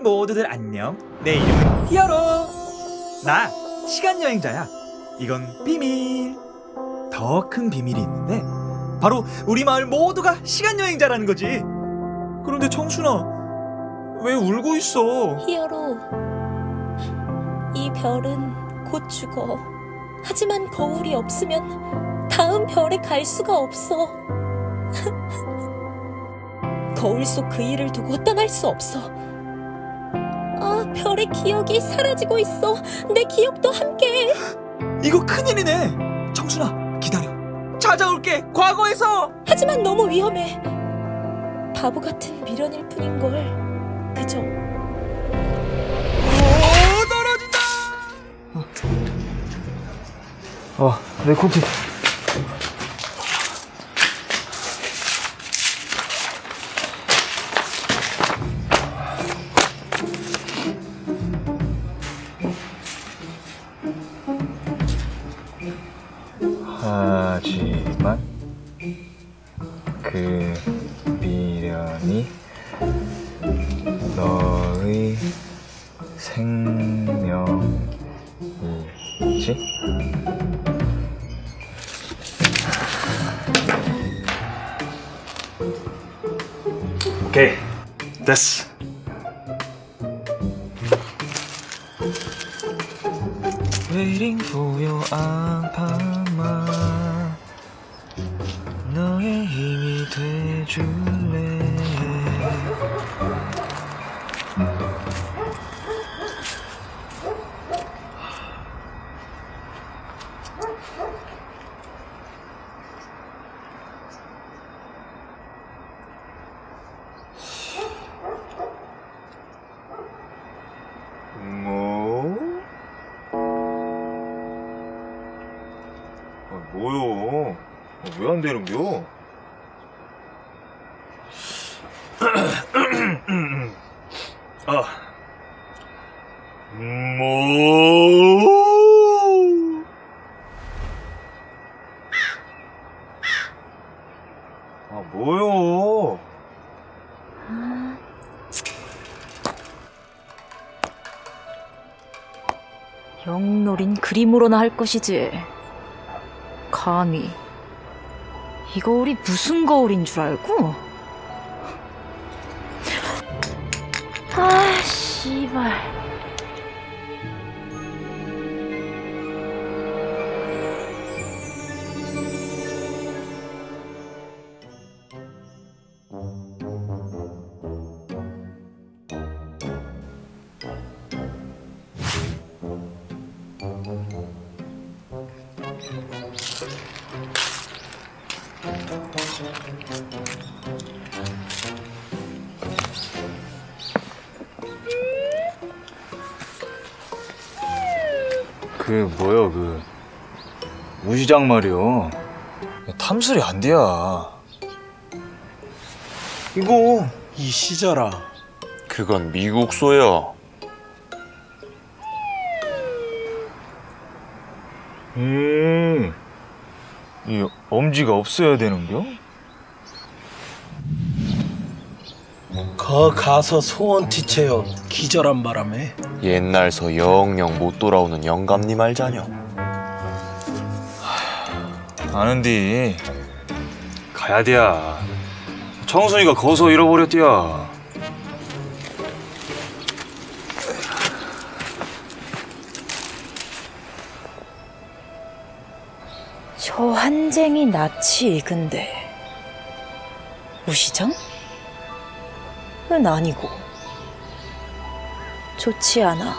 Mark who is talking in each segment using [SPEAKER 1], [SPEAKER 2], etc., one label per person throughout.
[SPEAKER 1] 모두들 안녕 내 이름은 히어로 나 시간여행자야 이건 비밀 더 큰 비밀이 있는데 바로 우리 마을 모두가 시간여행자라는 거지 그런데 청순아 왜 울고 있어
[SPEAKER 2] 히어로, 이 별은 곧 죽어. 하지만 거울이 없으면 다음 별에 갈 수가 없어. 거울 속 그 일을 두고 떠날 수 없어. 아, 별의 기억이 사라지고 있어. 내 기억도 함께.
[SPEAKER 1] 이거 큰일이네 청순아 기다려 찾아올게 과거에서
[SPEAKER 2] 하지만 너무 위험해. 바보 같은 미련일 뿐인 걸. 그저
[SPEAKER 1] 오 떨어진다
[SPEAKER 3] 어, 내 코트.
[SPEAKER 4] 오케이. 됐어.
[SPEAKER 3] Waiting for your 안방만 너의 힘이 돼줄
[SPEAKER 4] 뭐요? 왜 안 되는겨? 아, 뭐? 아, 뭐요?
[SPEAKER 5] 영놀인 그림으로나 할 것이지. 감히 이 거울이 무슨 거울인 줄 알고? 아, 씨발.
[SPEAKER 3] 그 뭐야 그 무시장 말이요 탐슬이 안 돼야
[SPEAKER 6] 이거 이 시절아
[SPEAKER 7] 그건 미국 소요.
[SPEAKER 3] 음, 이 엄지가 없어야 되는겨?
[SPEAKER 6] 거 가서 소원 티체요. 기절한 바람에.
[SPEAKER 7] 옛날서 영영 못 돌아오는 영감님 알자녀.
[SPEAKER 3] 아는디. 가야 돼야. 청순이가 거서 잃어버렸디야.
[SPEAKER 5] 저 한쟁이 낯이 근데 무시장? 은 아니고 좋지 않아.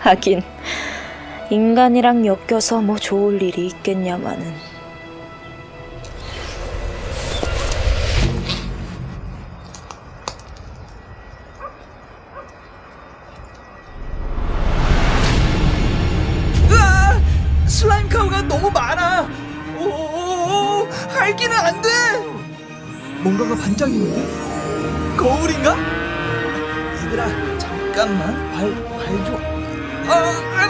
[SPEAKER 5] 하긴 인간이랑 엮여서 뭐 좋을 일이 있겠냐마는.
[SPEAKER 1] 거울인가? 얘들아 잠깐만 발발 줘. 아, 아, 아.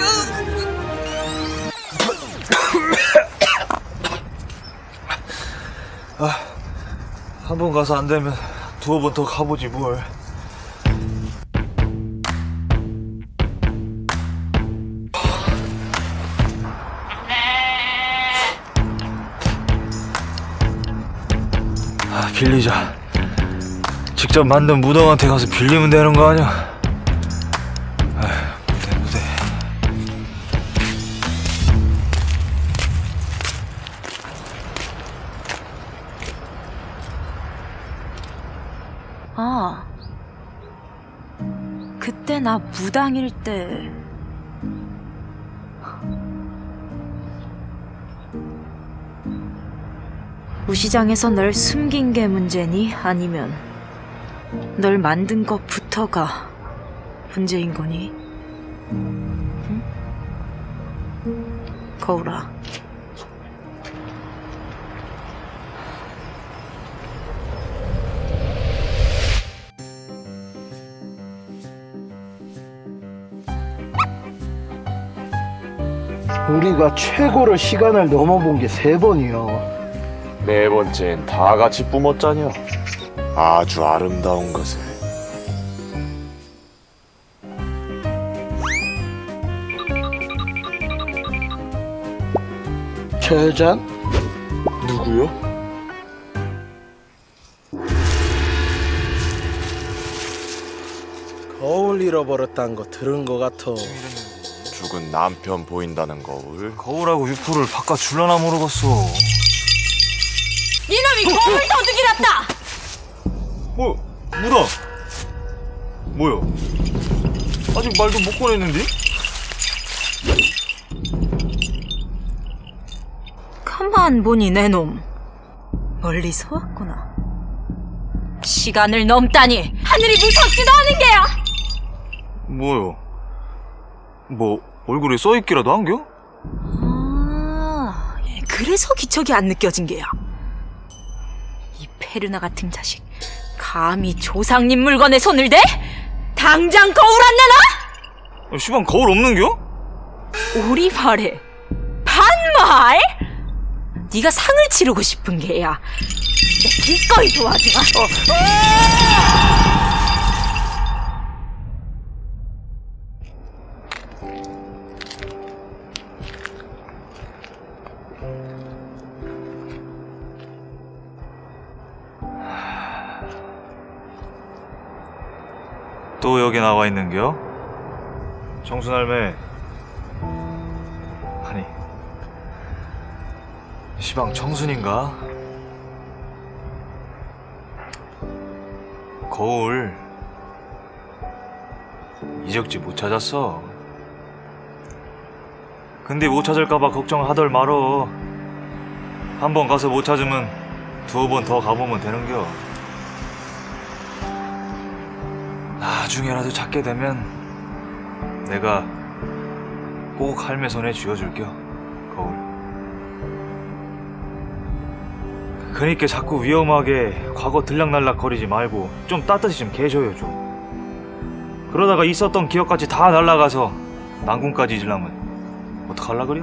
[SPEAKER 3] 아, 한 번 가서 안 되면 두어 번 더 가보지 뭘. 아, 빌리자. 직접 만든 무덤한테 가서 빌리면 되는 거 아니야? 무대 무대.
[SPEAKER 5] 아, 그때 나 무당일 때. 우시장에서 널 숨긴 게 문제니? 아니면 널 만든 것부터가 문제인 거니? 응? 거울아.
[SPEAKER 6] 우리가 최고로 시간을 넘어본 게 세 번이요.
[SPEAKER 7] 네 번째엔 다 같이 뿜었자녀. 아주 아름다운 것을.
[SPEAKER 6] 저 여잔
[SPEAKER 7] 누구요?
[SPEAKER 6] 거울 잃어버렸다는 거 들은 거 같아.
[SPEAKER 7] 죽은 남편 보인다는 거울.
[SPEAKER 3] 거울하고 유포를 바깥 줄라나 모르겠어.
[SPEAKER 2] 이놈이 거울 도둑이랍다!
[SPEAKER 3] 뭐, 무덤. 뭐야? 아직 말도 못 꺼냈는데?
[SPEAKER 5] 가만 보니 내 놈. 멀리서 왔구나.
[SPEAKER 2] 시간을 넘다니 하늘이 무섭지도 않은 게야!
[SPEAKER 3] 뭐요? 뭐 얼굴에 써있기라도 한겨?
[SPEAKER 2] 아, 예, 그래서 기척이 안 느껴진 게야. 이 페르나 같은 자식, 감히 조상님 물건에 손을 대? 당장 거울 안 내놔?
[SPEAKER 3] 시방 거울 없는겨?
[SPEAKER 2] 우리 말에 반말? 네가 상을 치르고 싶은 게야. 내 기꺼이 도와주마.
[SPEAKER 3] 또 여기 나와 있는겨? 정순할매 아니 시방 청순인가? 거울 이적지 못 찾았어 근데 못 찾을까봐 걱정하덜 말어 한번 가서 못 찾으면 두어 번 더 가보면 되는겨 나중에라도 찾게 되면 내가 꼭 할매 손에 쥐어줄게요 거울 그니까 자꾸 위험하게 과거 들락날락 거리지 말고 좀 따뜻히 좀 계셔요 좀 그러다가 있었던 기억까지 다 날라가서 난궁까지 잊으려면 어떡할라 그래?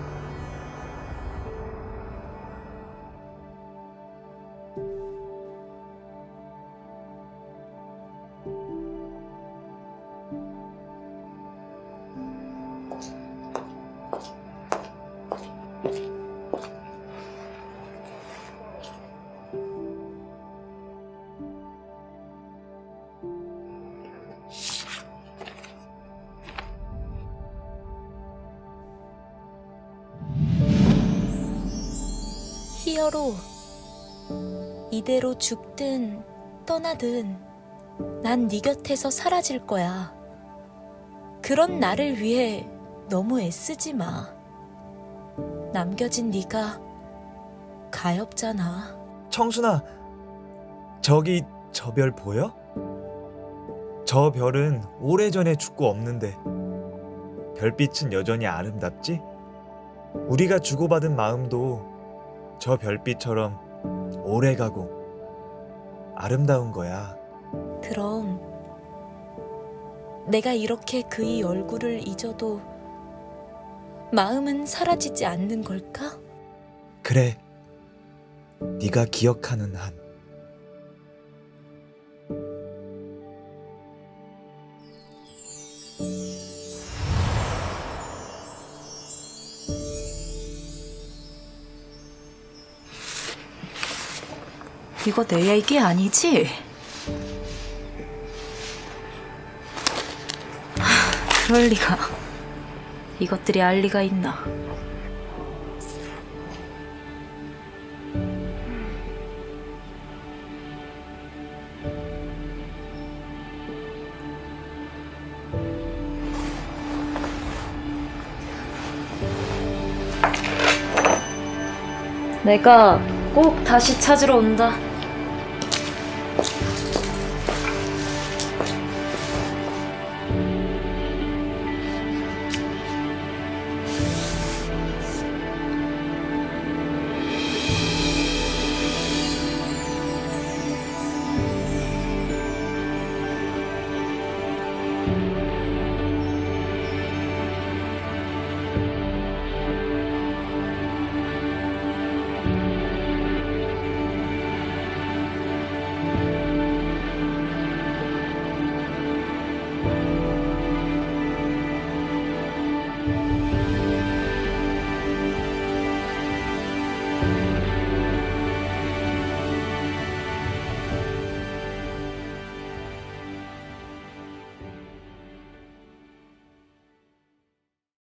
[SPEAKER 2] 히어로, 이대로 죽든 떠나든 난 네 곁에서 사라질 거야. 그런 나를 위해 너무 애쓰지 마. 남겨진 네가 가엾잖아.
[SPEAKER 1] 청순아, 저기 저 별 보여? 저 별은 오래전에 죽고 없는데 별빛은 여전히 아름답지? 우리가 주고받은 마음도 저 별빛처럼 오래가고 아름다운 거야.
[SPEAKER 2] 그럼 내가 이렇게 그의 얼굴을 잊어도 마음은 사라지지 않는 걸까?
[SPEAKER 1] 그래. 네가 기억하는 한.
[SPEAKER 5] 이거 내 얘기 아니지? 하, 그럴 리가. 이것들이 알 리가 있나?
[SPEAKER 8] 내가 꼭 다시 찾으러 온다.